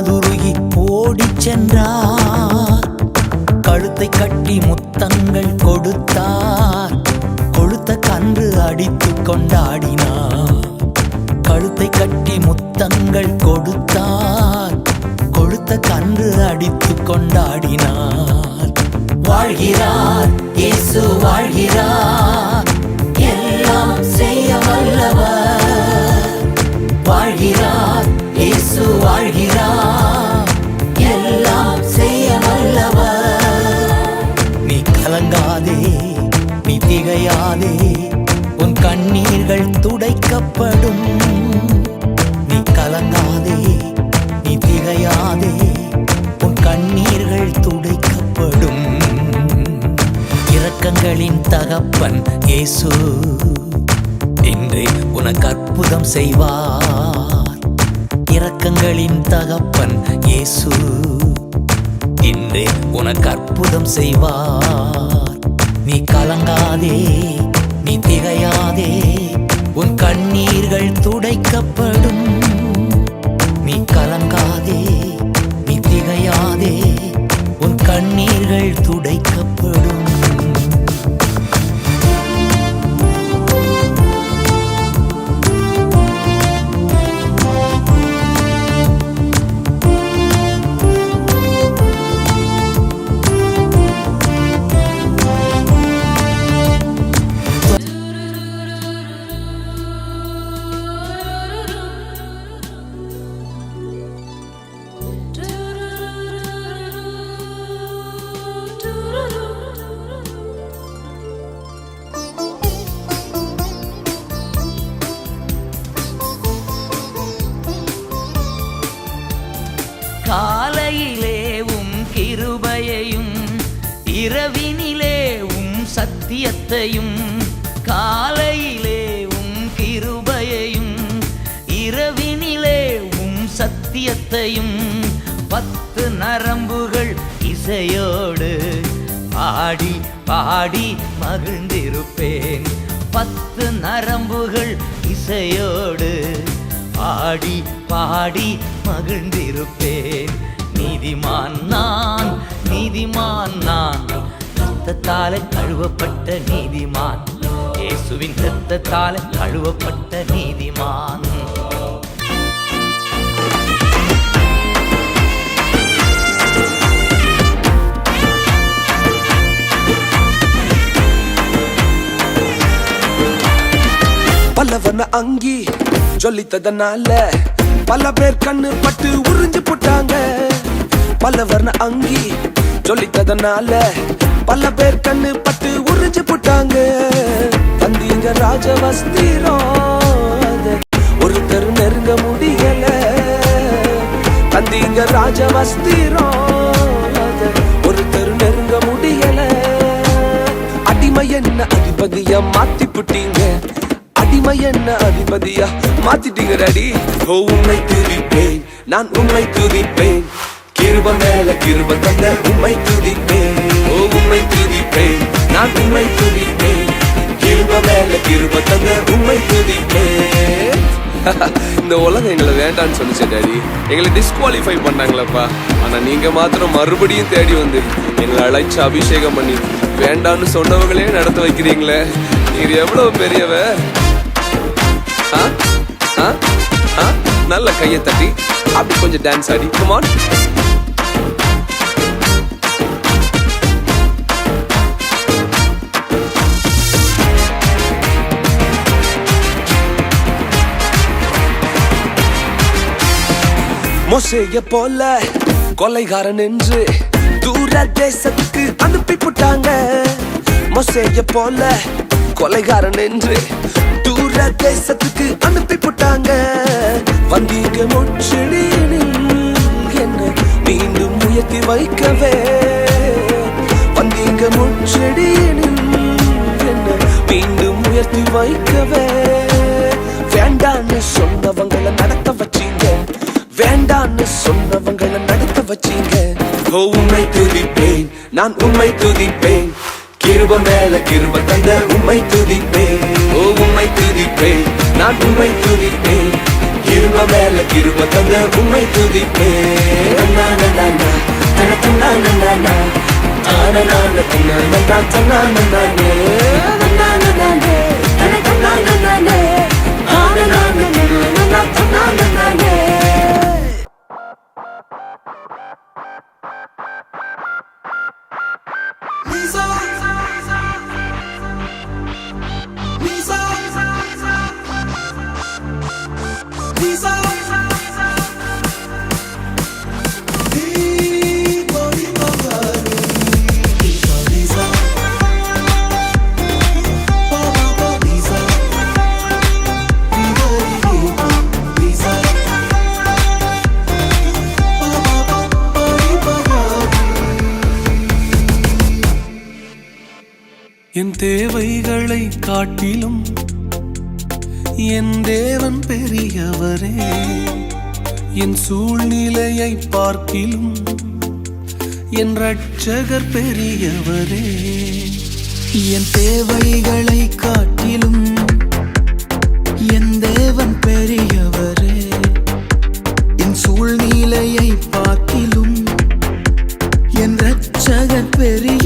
மனதுருகி ஓடிச் சென்றார். கழுத்தை கட்டி முத்தங்கள் கொடுத்தார். கொழுத்த கன்று அடித்து கொண்டாடினார். கழுத்தை கட்டி முத்தங்கள் கொடுத்தார். கொழுத்த கன்று அடித்து கொண்டாடினார். வாழ்கிறார் இயேசு வாழ்கிறார். திகையாதே உன் கண்ணீர்கள் துடைக்கப்படும். நீ கலங்காதே நீ திகையாதே. உன் கண்ணீர்கள் துடைக்கப்படும். இரக்கங்களின் தகப்பன் இயேசு இன்றே உனக்கு அற்புதம் செய்வார். இரக்கங்களின் தகப்பன் இயேசு இன்றே உனக்கு அற்புதம் செய்வார். நீ கலங்காதே நீ திகையாதே. உன் கண்ணீர்கள் துடைக்கப்படும். நீ கலங்காதே நீ திகையாதே. உன் கண்ணீர்கள் துடைக்கப்படும். காலையிலே உம் கிருபையையும் இரவினிலே உம் சத்தியத்தையும் காலையிலே உம் கிருபையையும் இரவினிலே உம் சத்தியத்தையும் பத்து நரம்புகள் இசையோடு பாடி பாடி மகிழ்ந்திருப்பேன். பத்து நரம்புகள் இசையோடு பாடி பாடி மகிழ்ந்திருப்பேன். நீதிமான் நான் நீதிமான் நான். ரத்தத்தால கழுவப்பட்ட நீதிமான். இயேசுவின் ரத்தத்தால கழுவப்பட்ட நீதிமான். பல்லவன அங்கி ஜொலித்ததனால பல பேர் கண்ணு பட்டு உறிஞ்சு போட்டாங்க. பல்லவர்ண அங்கி சொல்லித்ததனால பல பேர் கண்ணு பட்டு உறிஞ்சு போட்டாங்க. தந்தீங்க ராஜவஸ்திரம். அத ஒருத்தர் நெருங்க முடியல. தந்தீங்க ராஜவஸ்திரம். அத ஒருத்தர் நெருங்க முடியல. அடிமை என்ன அதிபதிய மாத்தி புட்டீங்க. அடிமை என்ன அதிபதியா? மாத்திட்டீங்க டாடி ஓ உண்மை துதிப்பேன். நான் உண்மை துதிப்பேன். கிருப மேல கிருப தந்த உண்மை துதிப்பேன். ஓ உண்மை துதிப்பேன். நான் உண்மை துதிப்பேன். கிருப மேல கிருப தந்த உண்மை துதிப்பேன். இந்த உலகம் எங்களை வேண்டான்னு சொல்லுச்சு டாடி. எங்களை டிஸ்குவாலிஃபை பண்ணாங்களப்பா. ஆனா நீங்க மாத்திரம் மறுபடியும் தேடி வந்து எங்களை அழைச்சு அபிஷேகம் பண்ணி வேண்டான்னு சொன்னவங்களே நடத்த வைக்கிறீங்களே. நீர் எவ்வளவு பெரியவ நல்ல கையை தட்டி அப்படி கொஞ்சம் டான்ஸ் ஆடி. குமார் மொசைய போல கொலைகாரன் என்று தூர தேசத்துக்கு அனுப்பி போட்டாங்க. மொசைய போல கொலைகாரன் என்று தூர தேசத்துக்கு அனுப்பி போட்டாங்க. வந்தீங்க முச்செடியினில் என்ன மீண்டும் உயர்த்தி வைக்கவே. வந்தீங்க முச்செடியினில் என்ன மீண்டும் உயர்த்தி வைக்கவே. வேண்டான்னு சொன்னவங்களை நடத்த வச்சீங்க. வேண்டான்னு சொன்னவங்களை நடத்த வச்சீங்க. ஓ உண்மை துதிப்பேன். நான் உண்மை துதிப்பேன். கிருப மேல கிருப தந்த உம்மை துதிப்பே ஓ உம்மை துதிப்பே நான் உம்மை துதிப்பே கிருப மேல கிருப தந்த உம்மை துதிப்பே நன்னா, நன்னா, நன்னா, தன, தன்னா, நன்னா, நன்னா. தான, நான, தன்னா, நன்னா, நன்னா, நன்னா, நன்னா, என் தேவைகளை காட்டிலும் என் தேவன் பெரியவரே என் சூழ்நிலையை பார்க்கிலும் என் ரட்சகர் பெரியவரே என் தேவைகளை காட்டிலும் என் தேவன் பெரியவரே என் சூழ்நிலையை பார்க்கிலும் என் ரட்சகர் பெரியவரே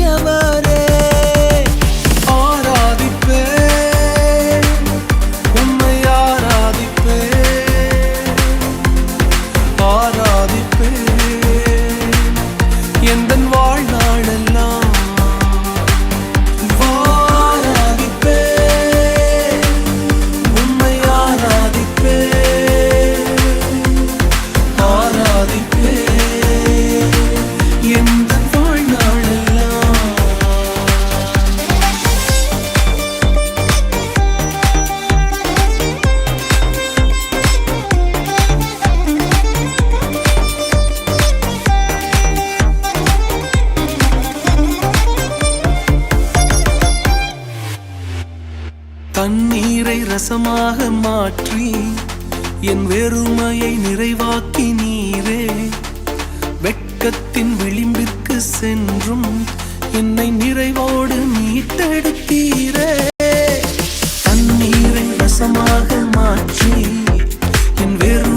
தண்ணீரை மாற்றி என் வெறுமையை நிறைவாக்கி நீரே. வெட்கத்தின் விளிம்பிற்கு சென்றும் என்னை நிறைவோடு மீட்டெடுத்தீரே. தண்ணீரை ரசமாக மாற்றி என் வெறும்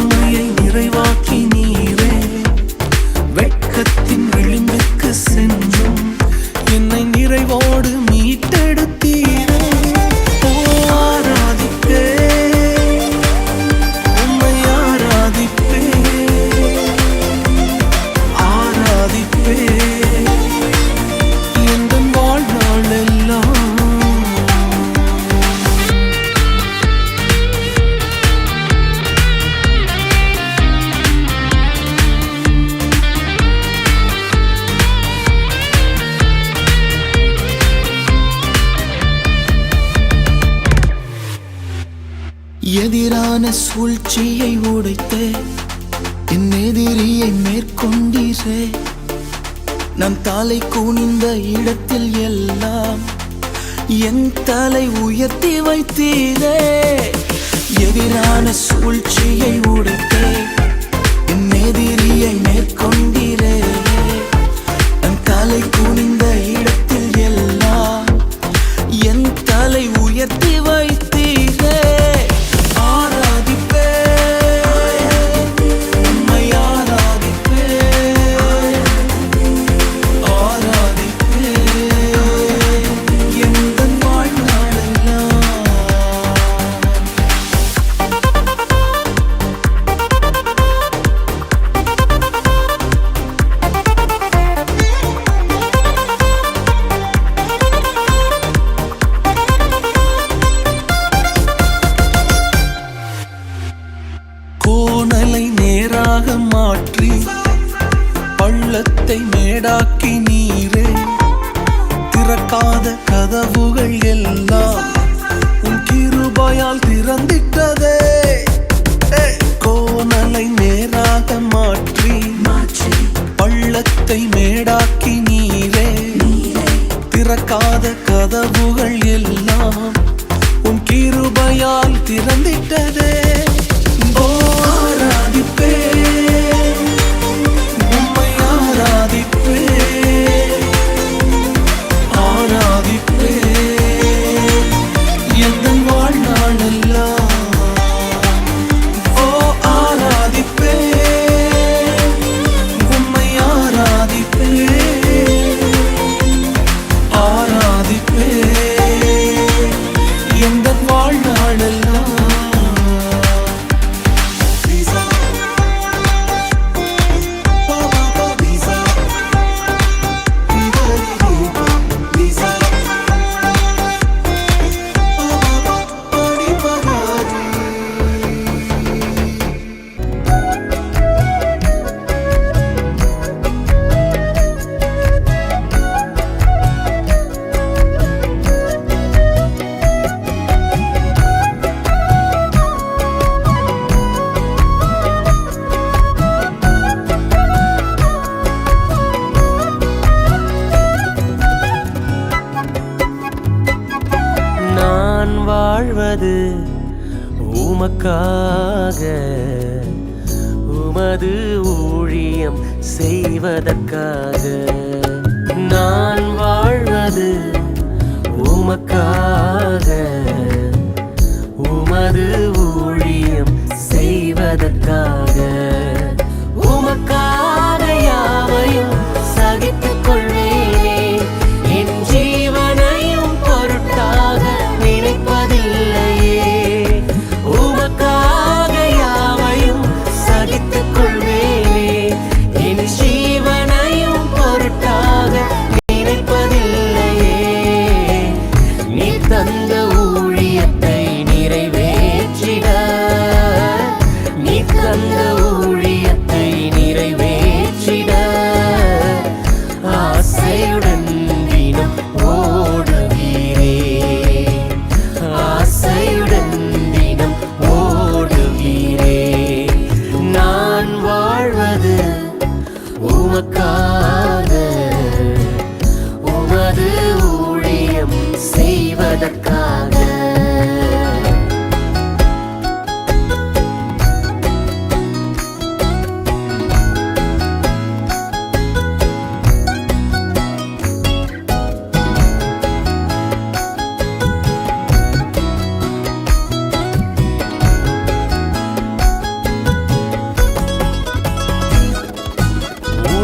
என்ன சூழ்ச்சியை உடைத்தே. என் எதிரியை மேற்கொண்டீரே. நான் தலை குனிந்த இடத்தில் எல்லாம் என் தலை உயர்த்தி வைத்தீரே. எதிரான சூழ்ச்சியை உடைத்தே. என் எதிரியை மேற்கொண்டு கிருபையால் திறந்திட்டதே. கோணலை நேராக மாற்றி. பள்ளத்தை மேடாக்கி நீரே. திறக்காத கதவுகள் நான் வாழ்வது உமக்காக. உமது ஊழியம் செய்வதற்காக. நான் வாழ்வது உமக்காக. உமது ஊழியம் செய்வதற்காக. உமக்காக யாவையும் சகித்துக் கொள்வேனே.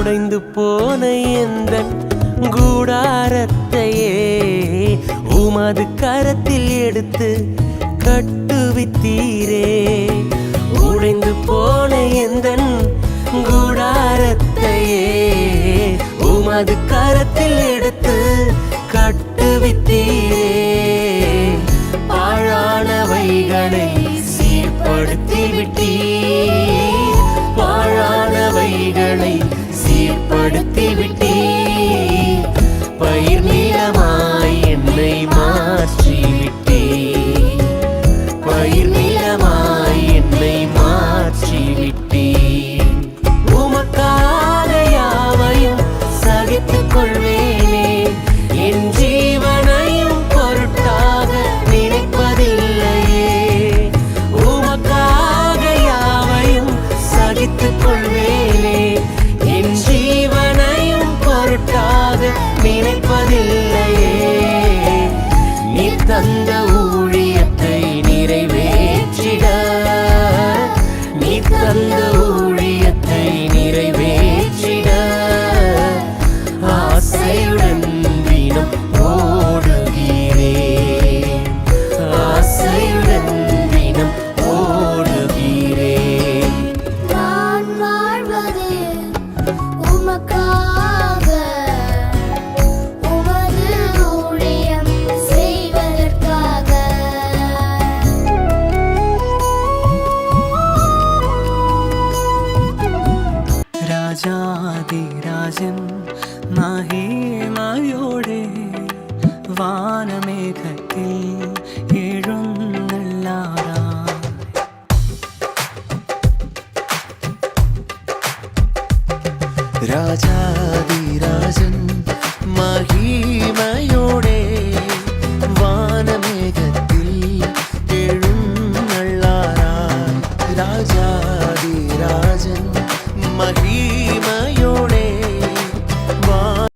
உடைந்து போன எந்த கூடாரத்தையே உமது கரத்தில் எடுத்து கட்டுவித்தீரே. உடைந்து போன எந்த கூடாரத்தையே உமது கரத்தில் எடுத்து